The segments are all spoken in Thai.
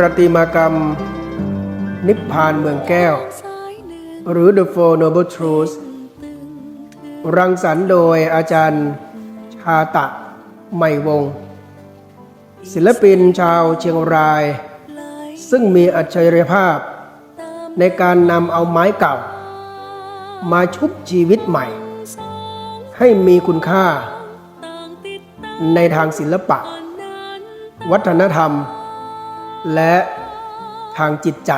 ประติมากรรม นิพพานเมืองแก้ว หรือ The Four Noble Truths รังสรรค์โดยอาจารย์ชาตะใหม่วงศ์ศิลปินชาวเชียงราย ซึ่งมีอัจฉริยภาพ ในการนำเอาไม้เก่า มาชุบชีวิตใหม่ ให้มีคุณค่า ในทางศิลปะ วัฒนธรรม และทางจิตใจ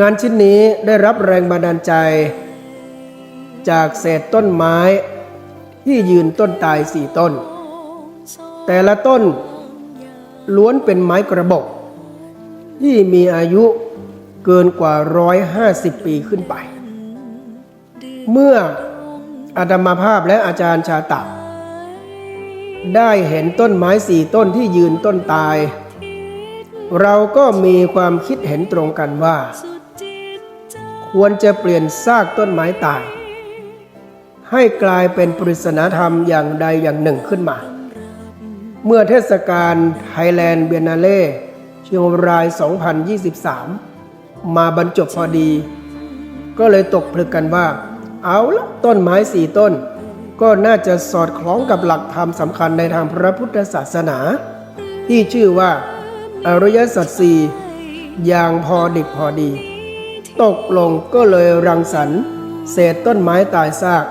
งานชิ้นนี้ได้รับแรงบันดาลใจ จากเศษต้นไม้ที่ยืนต้นตายสี่ต้น แต่ละต้นล้วนเป็นไม้กระบอกที่มีอายุเกินกว่า 150 ปีขึ้นไป เมื่ออาตมาภาพและอาจารย์ชาตะ ได้เห็นต้นไม้สี่ต้นที่ยืนต้นตาย เราก็มีความคิดเห็นตรงกันว่า ควรจะเปลี่ยนซากต้นไม้ตาย ให้กลายเป็นปริศนาธรรมอย่างใดอย่างหนึ่งขึ้นมา เมื่อเทศกาลไทยแลนด์เบียนนาเล่เชียงราย 2023 มาบรรจบพอดี ก็เลยตกผลึกกันว่า เอาละต้นไม้สี่ต้น ก็น่าจะสอดคล้องกับหลักธรรมสำคัญในทางพระพุทธศาสนา ที่ชื่อว่า อริยสัจสี่อย่างพอดิบพอดี ตกลงก็เลยรังสรรค์เศษต้นไม้ตายซาก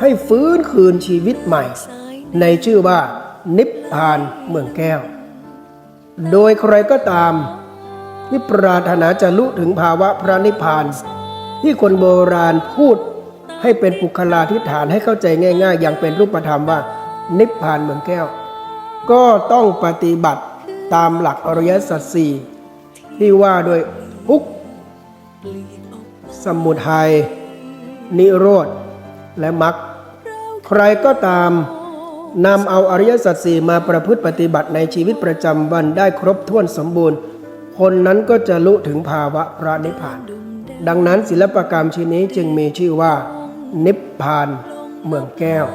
ให้ฟื้นคืนชีวิตใหม่ ในชื่อว่า นิพพานเมืองแก้ว โดยใครก็ตามที่ปรารถนาจะลุถึงภาวะพระนิพพาน ที่คนโบราณพูด ให้เป็นปุคลาธิฐานให้เข้าใจง่าย ๆ อย่างเป็นรูปธรรมว่า นิพพานเมืองแก้ว ก็ต้องปฏิบัติตามหลักอริยสัจสี่ที่ว่าโดยทุกสมุทัยนิโรธ และมรรคใครก็ตามนำเอาอริยสัจสี่มาประพฤติปฏิบัติในชีวิตประจำวันได้ครบถ้วนสมบูรณ์ คนนั้นก็จะลุถึงภาวะพระนิพพาน ดังนั้นศิลปกรรมชิ้นนี้จึงมีชื่อว่า นิพพานเมืองแก้ว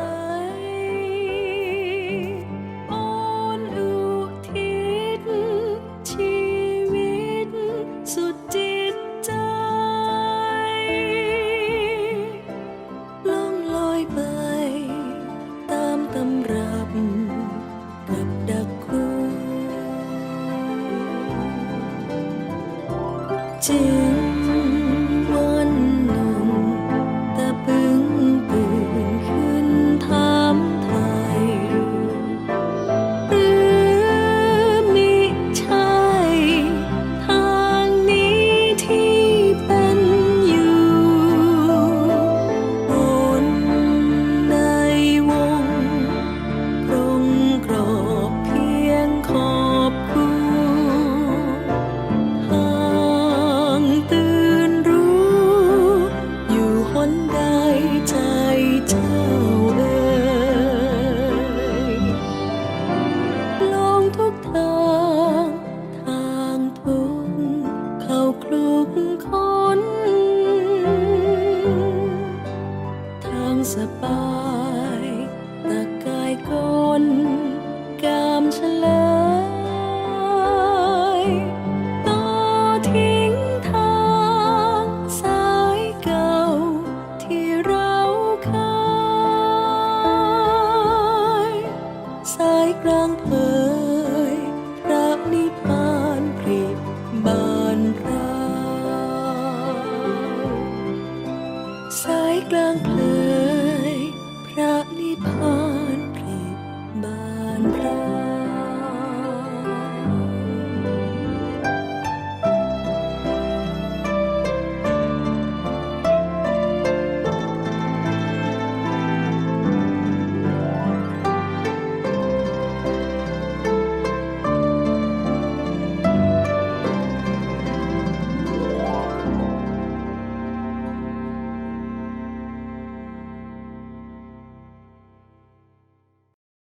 กลางเพลยพระนิพพาน